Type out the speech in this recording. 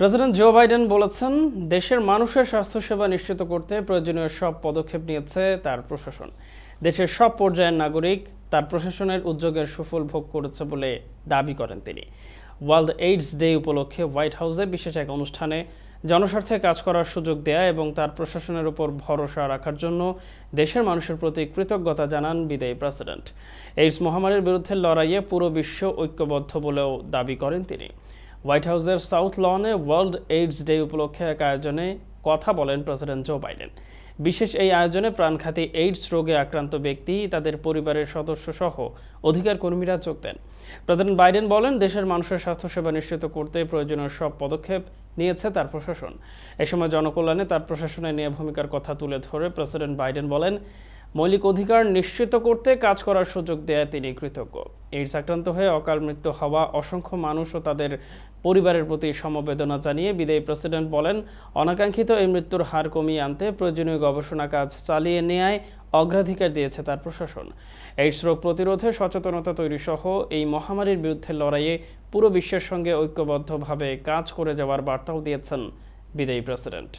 President Joe Biden বলেছেন, দেশের মানুষের স্বাস্থ্যসেবা নিশ্চিত করতে প্রয়োজনীয় সব পদক্ষেপ নিয়েছে তার প্রশাসন। দেশের সব পর্যায়ের নাগরিক তার প্রশাসনের উদ্যোগের সুফল ভোগ করেছে বলে দাবি করেন তিনি। ওয়ার্ল্ড এইডস ডে উপলক্ষে হোয়াইট হাউসে বিশেষ এক অনুষ্ঠানে জনস্বার্থে কাজ করার সুযোগ দেয়া এবং তার প্রশাসনের উপর ভরসা রাখার জন্য দেশের মানুষের প্রতি কৃতজ্ঞতা জানান বিদায়ী প্রেসিডেন্ট। এইডস মহামারীর বিরুদ্ধে লড়াইয়ে পুরো বিশ্ব ঐক্যবদ্ধ বলেও দাবি করেন তিনি। হোয়াইট হাউসের সাউথ লনে ওয়ার্ল্ড এইডস ডে উপলক্ষে এক আয়োজনে কথা বলেন প্রেসিডেন্ট জো বাইডেন বিশেষ এই আয়োজনে প্রাণঘাতী এইডস রোগে আক্রান্ত ব্যক্তি, তাদের পরিবারের সদস্য সহ অধিকার কর্মীরা যোগ দেন। প্রেসিডেন্ট বাইডেন বলেন, দেশের মানুষের স্বাস্থ্যসেবা নিশ্চিত করতে প্রয়োজনীয় সব পদক্ষেপ নিয়েছে তার প্রশাসন। এ সময় জনকল্যাণে তার প্রশাসনের নিয়ে ভূমিকার কথা তুলে ধরে প্রেসিডেন্ট বাইডেন বলেন মৌলিক অধিকার নিশ্চিত করতে কাজ করার সুযোগ দেয় তিনি কৃতজ্ঞ। এইডস আক্রান্ত হয়ে অকাল মৃত্যু হওয়া অসংখ্য মানুষ ও তাদের পরিবারের প্রতি সমবেদনা জানিয়ে বিদায়ী প্রেসিডেন্ট বলেন, অনাকাঙ্ক্ষিত এই মৃত্যুর হার কমিয়ে আনতে প্রয়োজনীয় গবেষণা কাজ চালিয়ে নেয়ায় অগ্রাধিকার দিয়েছে তার প্রশাসন। এইডস রোগ প্রতিরোধে সচেতনতা তৈরি সহ এই মহামারীর বিরুদ্ধে লড়াইয়ে পুরো বিশ্বের সঙ্গে ঐক্যবদ্ধভাবে কাজ করে যাওয়ার বার্তাও দিয়েছেন বিদায়ী প্রেসিডেন্ট।